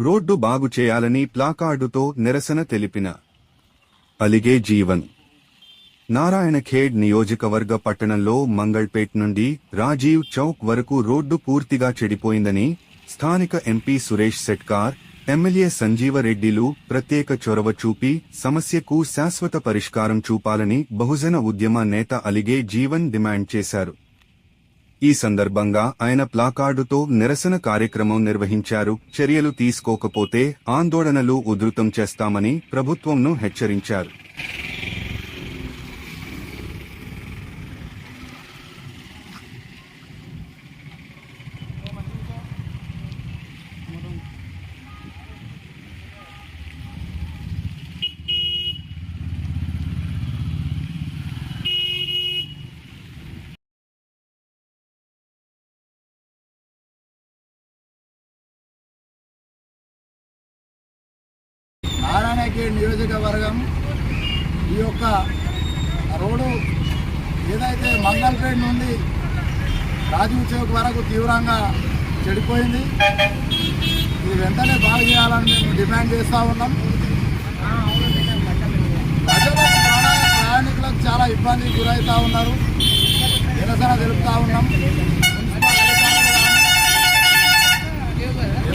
Road బాగు చేయాలని ప్లాకార్డుతో నిరసన తెలిపిన అలిగే జీవన్. నారాయణఖేడ్ నియోజకవర్గ పట్టణంలో మంగళ్పేట్ నుండి రాజీవ్ చౌక్ వరకు రోడ్డు పూర్తిగా చెడిపోయిందని స్థానిక ఎంపీ సురేష్ సెట్కార్ ఎమ్మెల్యే సంజీవరెడ్డిలు ప్రత్యేక చొరవ చూపి సమస్యకు శాశ్వత పరిష్కారం చూపాలని బహుజన ఉద్యమ నేత అలిగే జీవన్ డిమాండ్ చేశారు. ఈ సందర్భంగా ఆయన ప్లాకార్డుతో నిరసన కార్యక్రమం నిర్వహించారు. చర్యలు తీసుకోకపోతే ఆందోళనలు ఉధృతం చేస్తామని ప్రభుత్వంను హెచ్చరించారు. నారాయణఖేడ్ నియోజకవర్గం ఈ యొక్క రోడ్డు ఏదైతే మంగళపేట నుండి రాజీవ్ చౌక్ వరకు తీవ్రంగా చెడిపోయింది. ఇది వెంటనే బాగు చేయాలని మేము డిమాండ్ చేస్తూ ఉన్నాం. ప్రజలకు ప్రయాణికులకు చాలా ఇబ్బందికి గురవుతూ ఉన్నారు. నిరసన తెలుపుతూ ఉన్నాం.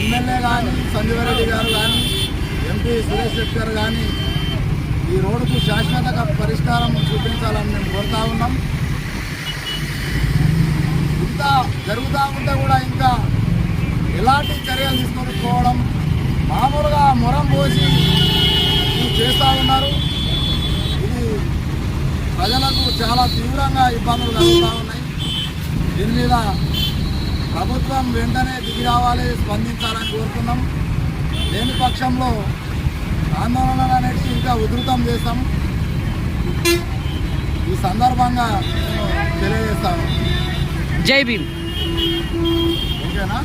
ఎమ్మెల్యే కానీ సంజీవరెడ్డి గారు కానీ ఎంపీ సురేష్ రెడ్డి గారు కానీ ఈ రోడ్డుకు శాశ్వత పరిష్కారం చూపించాలని మేము కోరుతా ఉన్నాం. ఇంత జరుగుతూ ఉంటే కూడా ఇంకా ఎలాంటి చర్యలు తీసుకోకపోవడం మామూలుగా మొరం పోసి ఇది చేస్తూ ఉన్నారు. ఇది ప్రజలకు చాలా తీవ్రంగా ఇబ్బందులు కలుగుతూ ఉన్నాయి. దీని మీద ప్రభుత్వం వెంటనే దిగి రావాలి స్పందించాలని కోరుతున్నాం. లేని పక్షంలో ఆందోళనలు అనేవి ఇంకా ఉధృతం చేస్తాం ఈ సందర్భంగా తెలియజేస్తాను. జై భీమ్. ఓకేనా?